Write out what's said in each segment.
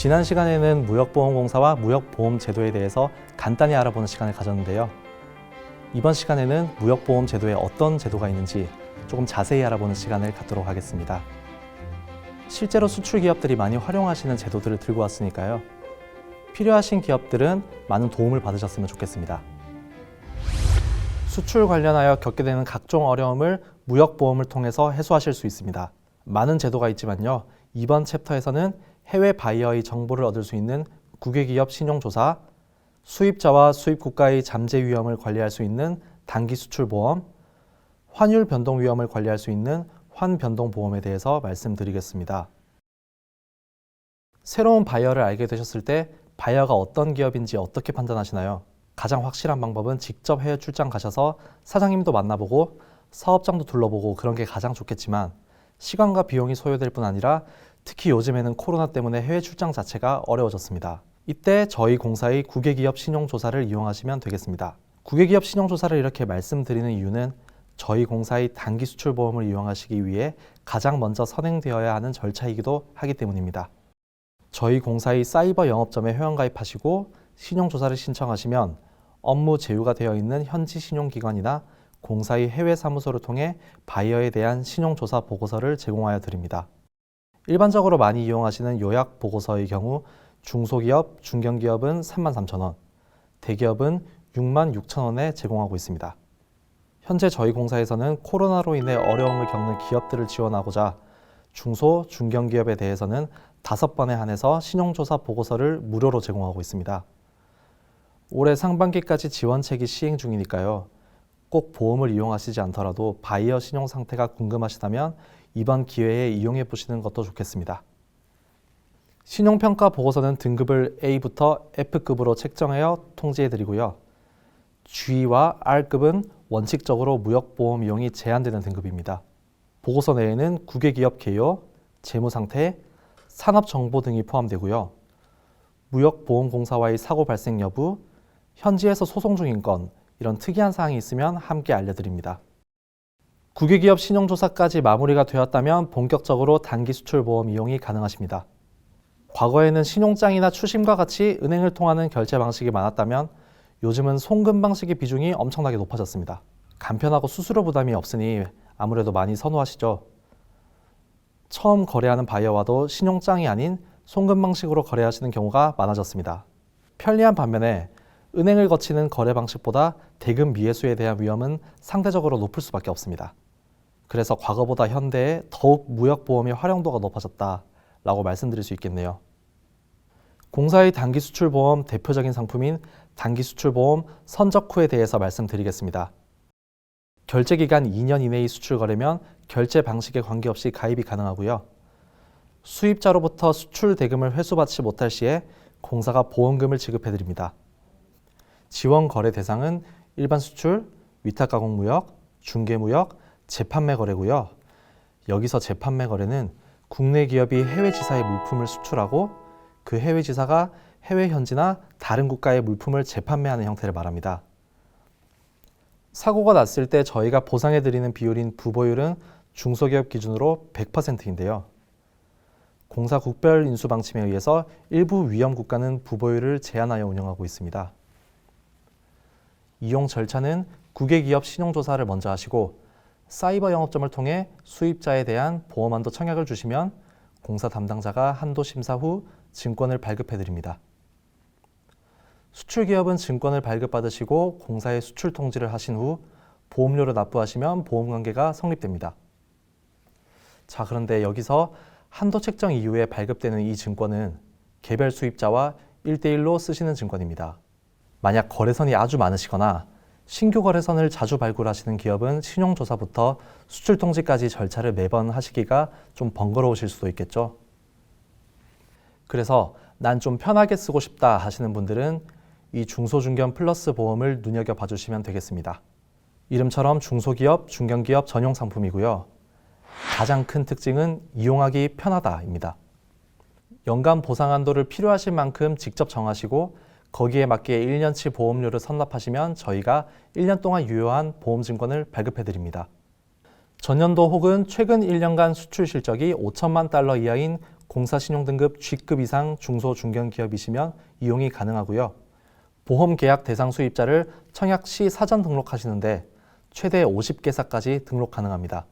지난 시간에는 무역보험공사와 무역보험제도에 대해서 간단히 알아보는 시간을 가졌는데요. 이번 시간에는 무역보험제도에 어떤 제도가 있는지 조금 자세히 알아보는 시간을 갖도록 하겠습니다. 실제로 수출 기업들이 많이 활용하시는 제도들을 들고 왔으니까요. 필요하신 기업들은 많은 도움을 받으셨으면 좋겠습니다. 수출 관련하여 겪게 되는 각종 어려움을 무역보험을 통해서 해소하실 수 있습니다. 많은 제도가 있지만요. 이번 챕터에서는 해외 바이어의 정보를 얻을 수 있는 국외기업 신용조사, 수입자와 수입국가의 잠재 위험을 관리할 수 있는 단기 수출 보험, 환율 변동 위험을 관리할 수 있는 환변동 보험에 대해서 말씀드리겠습니다. 새로운 바이어를 알게 되셨을 때 바이어가 어떤 기업인지 어떻게 판단하시나요? 가장 확실한 방법은 직접 해외 출장 가셔서 사장님도 만나보고 사업장도 둘러보고 그런 게 가장 좋겠지만 시간과 비용이 소요될 뿐 아니라 특히 요즘에는 코로나 때문에 해외 출장 자체가 어려워졌습니다. 이때 저희 공사의 국외기업 신용조사를 이용하시면 되겠습니다. 국외기업 신용조사를 이렇게 말씀드리는 이유는 저희 공사의 단기 수출 보험을 이용하시기 위해 가장 먼저 선행되어야 하는 절차이기도 하기 때문입니다. 저희 공사의 사이버 영업점에 회원 가입하시고 신용조사를 신청하시면 업무 제휴가 되어 있는 현지 신용기관이나 공사의 해외 사무소를 통해 바이어에 대한 신용조사 보고서를 제공하여 드립니다. 일반적으로 많이 이용하시는 요약 보고서의 경우 중소기업, 중견기업은 33,000원, 대기업은 66,000원에 제공하고 있습니다. 현재 저희 공사에서는 코로나로 인해 어려움을 겪는 기업들을 지원하고자 중소, 중견기업에 대해서는 다섯 번에 한해서 신용조사 보고서를 무료로 제공하고 있습니다. 올해 상반기까지 지원책이 시행 중이니까요. 꼭 보험을 이용하시지 않더라도 바이어 신용 상태가 궁금하시다면 이번 기회에 이용해 보시는 것도 좋겠습니다. 신용평가 보고서는 등급을 A부터 F급으로 책정하여 통지해 드리고요. G와 R급은 원칙적으로 무역보험 이용이 제한되는 등급입니다. 보고서 내에는 국외기업 개요, 재무상태, 산업정보 등이 포함되고요. 무역보험공사와의 사고 발생 여부, 현지에서 소송 중인 건 이런 특이한 사항이 있으면 함께 알려드립니다. 국외기업 신용조사까지 마무리가 되었다면 본격적으로 단기 수출 보험 이용이 가능하십니다. 과거에는 신용장이나 추심과 같이 은행을 통하는 결제 방식이 많았다면 요즘은 송금 방식의 비중이 엄청나게 높아졌습니다. 간편하고 수수료 부담이 없으니 아무래도 많이 선호하시죠. 처음 거래하는 바이어와도 신용장이 아닌 송금 방식으로 거래하시는 경우가 많아졌습니다. 편리한 반면에 은행을 거치는 거래 방식보다 대금 미해수에 대한 위험은 상대적으로 높을 수밖에 없습니다. 그래서 과거보다 현대에 더욱 무역보험의 활용도가 높아졌다라고 말씀드릴 수 있겠네요. 공사의 단기 수출 보험 대표적인 상품인 단기 수출 보험 선적 후에 대해서 말씀드리겠습니다. 결제 기간 2년 이내의 수출 거래면 결제 방식에 관계없이 가입이 가능하고요. 수입자로부터 수출 대금을 회수받지 못할 시에 공사가 보험금을 지급해 드립니다. 지원 거래 대상은 일반 수출, 위탁 가공 무역, 중개 무역, 재판매 거래고요. 여기서 재판매 거래는 국내 기업이 해외 지사에 물품을 수출하고 그 해외 지사가 해외 현지나 다른 국가의 물품을 재판매하는 형태를 말합니다. 사고가 났을 때 저희가 보상해 드리는 비율인 부보율은 중소기업 기준으로 100%인데요. 공사 국별 인수 방침에 의해서 일부 위험 국가는 부보율을 제한하여 운영하고 있습니다. 이용 절차는 국외기업 신용조사를 먼저 하시고 사이버 영업점을 통해 수입자에 대한 보험한도 청약을 주시면 공사 담당자가 한도 심사 후 증권을 발급해 드립니다. 수출 기업은 증권을 발급받으시고 공사에 수출 통지를 하신 후 보험료를 납부하시면 보험 관계가 성립됩니다. 자, 그런데 여기서 한도 책정 이후에 발급되는 이 증권은 개별 수입자와 1대1로 쓰시는 증권입니다. 만약 거래선이 아주 많으시거나 신규 거래선을 자주 발굴하시는 기업은 신용조사부터 수출 통지까지 절차를 매번 하시기가 좀 번거로우실 수도 있겠죠. 그래서 난 좀 편하게 쓰고 싶다 하시는 분들은 이 중소중견 플러스 보험을 눈여겨 봐주시면 되겠습니다. 이름처럼 중소기업, 중견기업 전용 상품이고요. 가장 큰 특징은 이용하기 편하다입니다. 연간 보상 한도를 필요하신 만큼 직접 정하시고 거기에 맞게 1년치 보험료를 선납하시면 저희가 1년 동안 유효한 보험 증권을 발급해 드립니다. 전년도 혹은 최근 1년간 수출 실적이 5천만 달러 이하인 공사 신용 등급 G급 이상 중소 중견 기업이시면 이용이 가능하고요. 보험 계약 대상 수입자를 청약 시 사전 등록하시는데 최대 50개사까지 등록 가능합니다.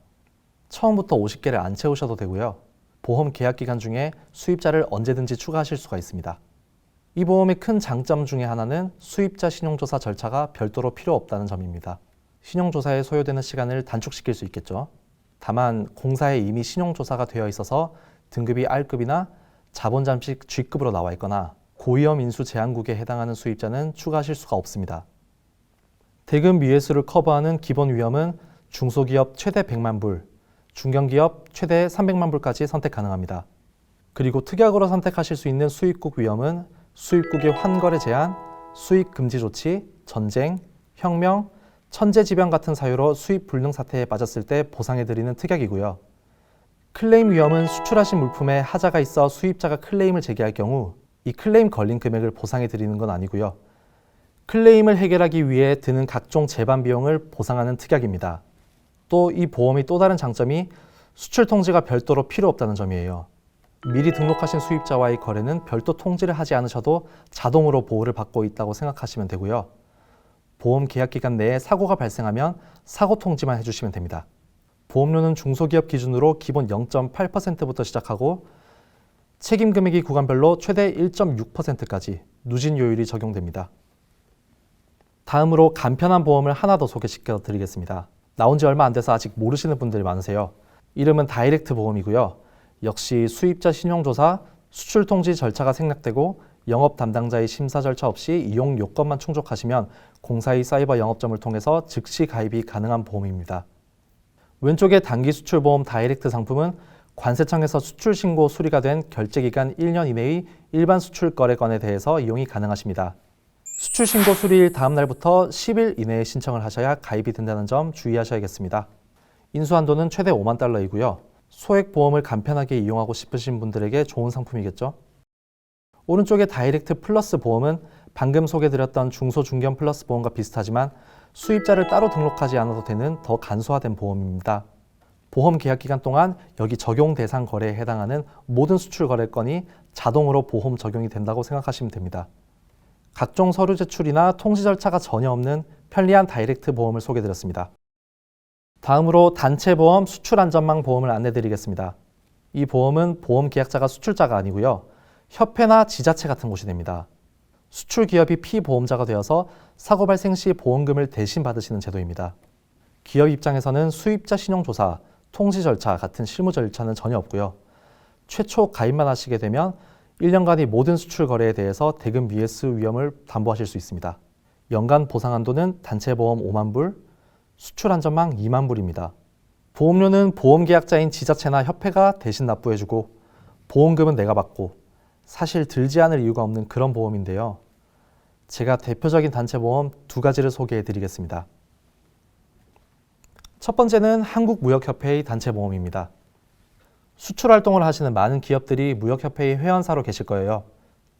처음부터 50개를 안 채우셔도 되고요. 보험 계약 기간 중에 수입자를 언제든지 추가하실 수가 있습니다. 이 보험의 큰 장점 중에 하나는 수입자 신용조사 절차가 별도로 필요 없다는 점입니다. 신용조사에 소요되는 시간을 단축시킬 수 있겠죠. 다만 공사에 이미 신용조사가 되어 있어서 등급이 R급이나 자본 잠식 G급으로 나와 있거나 고위험 인수 제한국에 해당하는 수입자는 추가하실 수가 없습니다. 대금 미회수를 커버하는 기본 위험은 중소기업 최대 100만 불, 중견기업 최대 300만 불까지 선택 가능합니다. 그리고 특약으로 선택하실 수 있는 수입국 위험은 수입국의 환거래 제한, 수입 금지 조치, 전쟁, 혁명, 천재지변 같은 사유로 수입 불능 사태에 빠졌을 때 보상해드리는 특약이고요. 클레임 위험은 수출하신 물품에 하자가 있어 수입자가 클레임을 제기할 경우 이 클레임 걸린 금액을 보상해드리는 건 아니고요. 클레임을 해결하기 위해 드는 각종 재반 비용을 보상하는 특약입니다. 또 이 보험의 또 다른 장점이 수출 통지가 별도로 필요 없다는 점이에요. 미리 등록하신 수입자와의 거래는 별도 통지를 하지 않으셔도 자동으로 보호를 받고 있다고 생각하시면 되고요. 보험 계약 기간 내에 사고가 발생하면 사고 통지만 해주시면 됩니다. 보험료는 중소기업 기준으로 기본 0.8%부터 시작하고 책임 금액이 구간별로 최대 1.6%까지 누진 요율이 적용됩니다. 다음으로 간편한 보험을 하나 더 소개시켜 드리겠습니다. 나온 지 얼마 안 돼서 아직 모르시는 분들이 많으세요. 이름은 다이렉트 보험이고요. 역시 수입자 신용조사, 수출 통지 절차가 생략되고 영업 담당자의 심사 절차 없이 이용 요건만 충족하시면 공사의 사이버 영업점을 통해서 즉시 가입이 가능한 보험입니다. 왼쪽의 단기 수출 보험 다이렉트 상품은 관세청에서 수출 신고 수리가 된 결제 기간 1년 이내의 일반 수출 거래건에 대해서 이용이 가능하십니다. 수출 신고 수리일 다음 날부터 10일 이내에 신청을 하셔야 가입이 된다는 점 주의하셔야겠습니다. 인수 한도는 최대 5만 달러이고요. 소액 보험을 간편하게 이용하고 싶으신 분들에게 좋은 상품이겠죠. 오른쪽의 다이렉트 플러스 보험은 방금 소개드렸던 중소중견 플러스 보험과 비슷하지만 수입자를 따로 등록하지 않아도 되는 더 간소화된 보험입니다. 보험 계약 기간 동안 여기 적용 대상 거래에 해당하는 모든 수출 거래건이 자동으로 보험 적용이 된다고 생각하시면 됩니다. 각종 서류 제출이나 통지 절차가 전혀 없는 편리한 다이렉트 보험을 소개드렸습니다. 다음으로 단체 보험 수출 안전망 보험을 안내 드리겠습니다. 이 보험은 보험 계약자가 수출자가 아니고요. 협회나 지자체 같은 곳이 됩니다. 수출 기업이 피보험자가 되어서 사고 발생 시 보험금을 대신 받으시는 제도입니다. 기업 입장에서는 수입자 신용조사, 통지 절차 같은 실무 절차는 전혀 없고요. 최초 가입만 하시게 되면 1년간의 모든 수출 거래에 대해서 대금 미해스 위험을 담보하실 수 있습니다. 연간 보상 한도는 단체 보험 5만 불, 수출 안전망 2만 불입니다. 보험료는 보험 계약자인 지자체나 협회가 대신 납부해주고 보험금은 내가 받고 사실 들지 않을 이유가 없는 그런 보험인데요. 제가 대표적인 단체 보험 두 가지를 소개해 드리겠습니다. 첫 번째는 한국무역협회의 단체 보험입니다. 수출 활동을 하시는 많은 기업들이 무역협회의 회원사로 계실 거예요.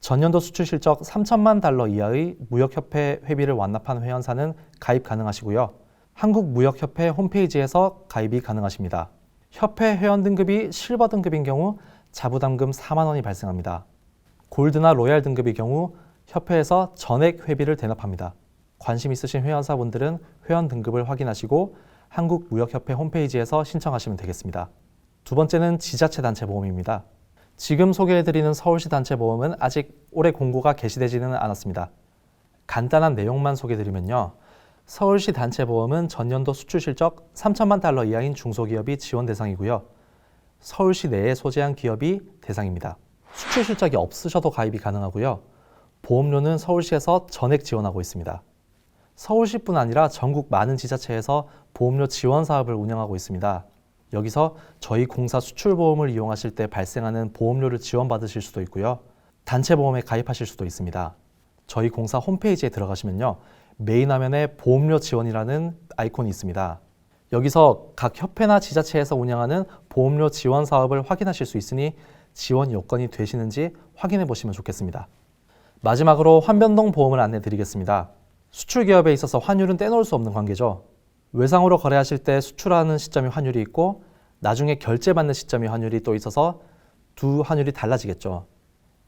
전년도 수출 실적 3천만 달러 이하의 무역협회 회비를 완납한 회원사는 가입 가능하시고요. 한국무역협회 홈페이지에서 가입이 가능하십니다. 협회 회원 등급이 실버 등급인 경우 자부담금 4만 원이 발생합니다. 골드나 로얄 등급의 경우 협회에서 전액 회비를 대납합니다. 관심 있으신 회원사분들은 회원 등급을 확인하시고 한국무역협회 홈페이지에서 신청하시면 되겠습니다. 두 번째는 지자체 단체 보험입니다. 지금 소개해드리는 서울시 단체 보험은 아직 올해 공고가 게시되지는 않았습니다. 간단한 내용만 소개드리면요. 서울시 단체 보험은 전년도 수출 실적 3천만 달러 이하인 중소기업이 지원 대상이고요. 서울시 내에 소재한 기업이 대상입니다. 수출 실적이 없으셔도 가입이 가능하고요. 보험료는 서울시에서 전액 지원하고 있습니다. 서울시뿐 아니라 전국 많은 지자체에서 보험료 지원 사업을 운영하고 있습니다. 여기서 저희 공사 수출보험을 이용하실 때 발생하는 보험료를 지원받으실 수도 있고요. 단체 보험에 가입하실 수도 있습니다. 저희 공사 홈페이지에 들어가시면요. 메인 화면에 보험료 지원이라는 아이콘이 있습니다. 여기서 각 협회나 지자체에서 운영하는 보험료 지원 사업을 확인하실 수 있으니 지원 요건이 되시는지 확인해 보시면 좋겠습니다. 마지막으로 환변동 보험을 안내 드리겠습니다. 수출 기업에 있어서 환율은 떼놓을 수 없는 관계죠. 외상으로 거래하실 때 수출하는 시점이 환율이 있고 나중에 결제받는 시점이 환율이 또 있어서 두 환율이 달라지겠죠.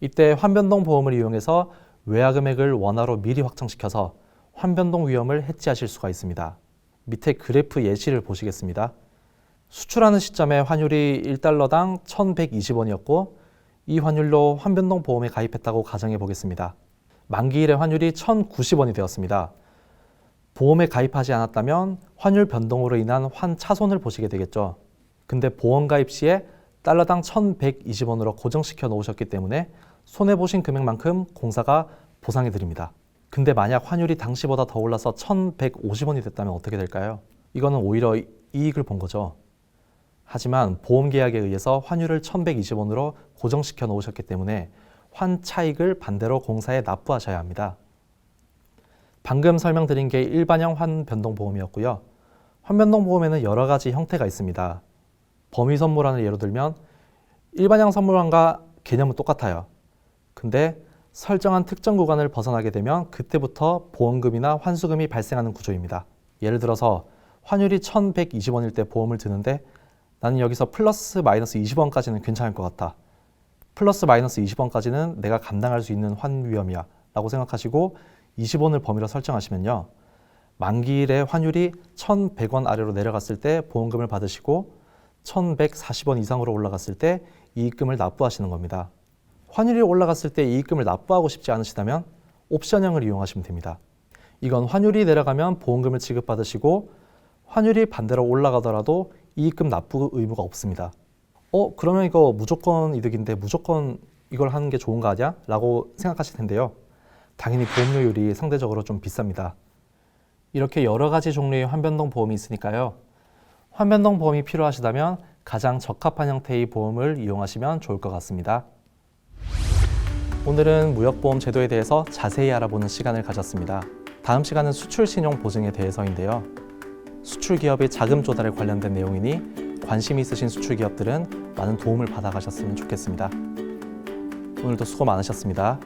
이때 환변동 보험을 이용해서 외화 금액을 원화로 미리 확정시켜서 환변동 위험을 해지하실 수가 있습니다. 밑에 그래프 예시를 보시겠습니다. 수출하는 시점에 환율이 1달러당 1,120원이었고 이 환율로 환변동 보험에 가입했다고 가정해 보겠습니다. 만기일에 환율이 1,090원이 되었습니다. 보험에 가입하지 않았다면 환율 변동으로 인한 환차손을 보시게 되겠죠. 근데 보험 가입 시에 달러당 1,120원으로 고정시켜 놓으셨기 때문에 손해 보신 금액만큼 공사가 보상해 드립니다. 근데 만약 환율이 당시보다 더 올라서 1,150원이 됐다면 어떻게 될까요? 이거는 오히려 이- 이익을 본 거죠. 하지만 보험 계약에 의해서 환율을 1,120원으로 고정시켜 놓으셨기 때문에 환 차익을 반대로 공사에 납부하셔야 합니다. 방금 설명드린 게 일반형 환변동 보험이었고요. 환변동 보험에는 여러 가지 형태가 있습니다. 범위 선물환을 예로 들면 일반형 선물환과 개념은 똑같아요. 근데 설정한 특정 구간을 벗어나게 되면 그때부터 보험금이나 환수금이 발생하는 구조입니다. 예를 들어서 환율이 1120원일 때 보험을 드는데 나는 여기서 플러스 마이너스 20원까지는 괜찮을 것 같아. 플러스 마이너스 20원까지는 내가 감당할 수 있는 환 위험이야. 라고 생각하시고 20원을 범위로 설정하시면요. 만기일에 환율이 1100원 아래로 내려갔을 때 보험금을 받으시고 1140원 이상으로 올라갔을 때 이익금을 납부하시는 겁니다. 환율이 올라갔을 때 이익금을 납부하고 싶지 않으시다면 옵션형을 이용하시면 됩니다. 이건 환율이 내려가면 보험금을 지급받으시고 환율이 반대로 올라가더라도 이익금 납부 의무가 없습니다. 어, 그러면 이거 무조건 이득인데 무조건 이걸 하는 게 좋은 거 아니야? 라고 생각하실 텐데요. 당연히 보험료율이 상대적으로 좀 비쌉니다. 이렇게 여러 가지 종류의 환변동 보험이 있으니까요. 환변동 보험이 필요하시다면 가장 적합한 형태의 보험을 이용하시면 좋을 것 같습니다. 오늘은 무역보험 제도에 대해서 자세히 알아보는 시간을 가졌습니다. 다음 시간은 수출신용 보증에 대해서인데요. 수출 기업의 자금 조달에 관련된 내용이니 관심 있으신 수출 기업들은 많은 도움을 받아가셨으면 좋겠습니다. 오늘도 수고 많으셨습니다.